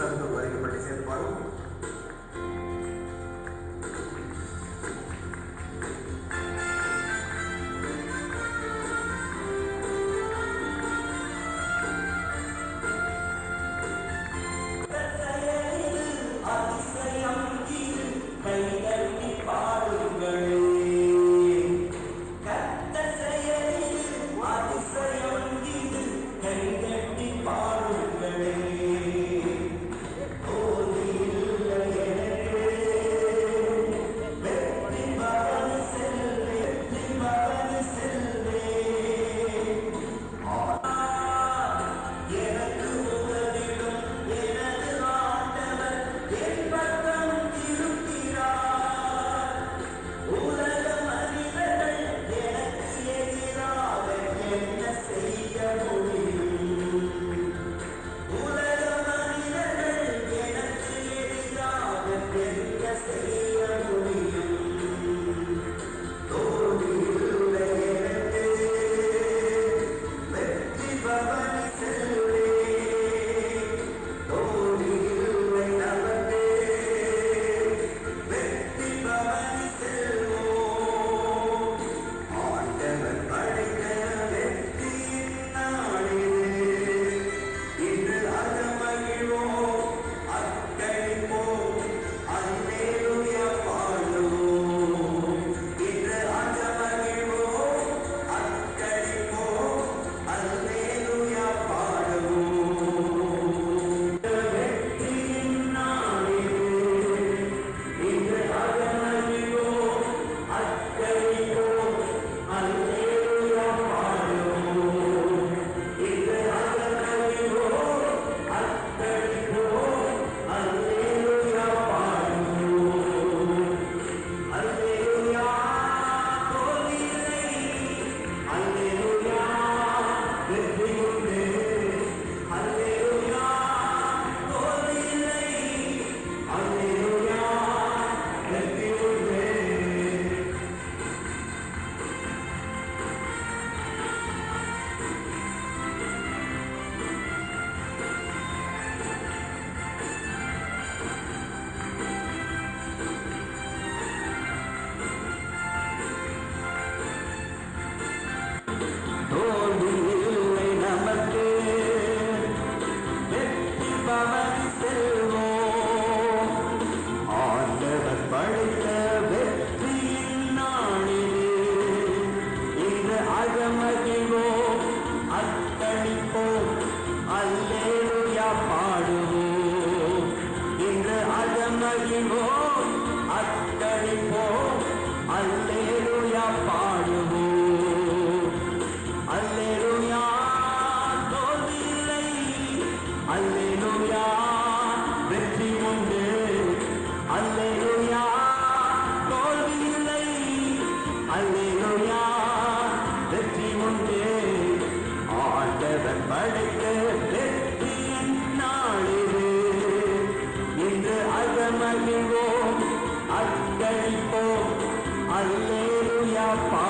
புத்தாண்டு பாதிக்கப்பட்டு சேர்ப்பாலும் Father. Hallelujah.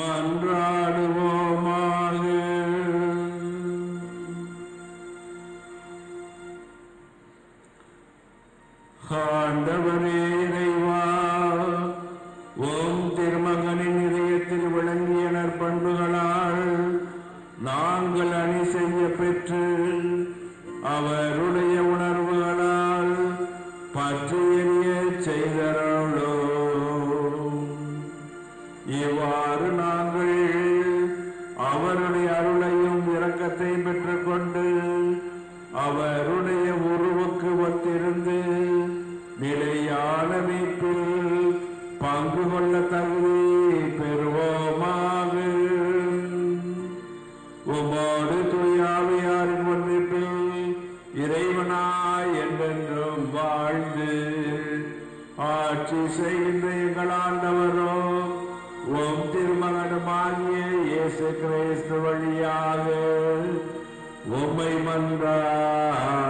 மன்றாடுவோமாக. ஆண்டவரே இறைவா ஓம் திருமகனின் இதயத்தில் விளங்கிய நற்பண்புகளால் நாங்கள் அணி செய்ய பெற்று அவருடைய பங்கு கொள்ள தகுதி பெறுவோமாக. உமோடு தூயாவியாரின் ஒன்றிப்பில் இறைவனாய் என்றென்றும் வாழ்ந்து ஆட்சி செய்கின்ற எங்கள் ஆண்டவரோ ஓம் திருமகனுமாகிய இயேசு கிறிஸ்து வழியாக உம்மை மன்றார்.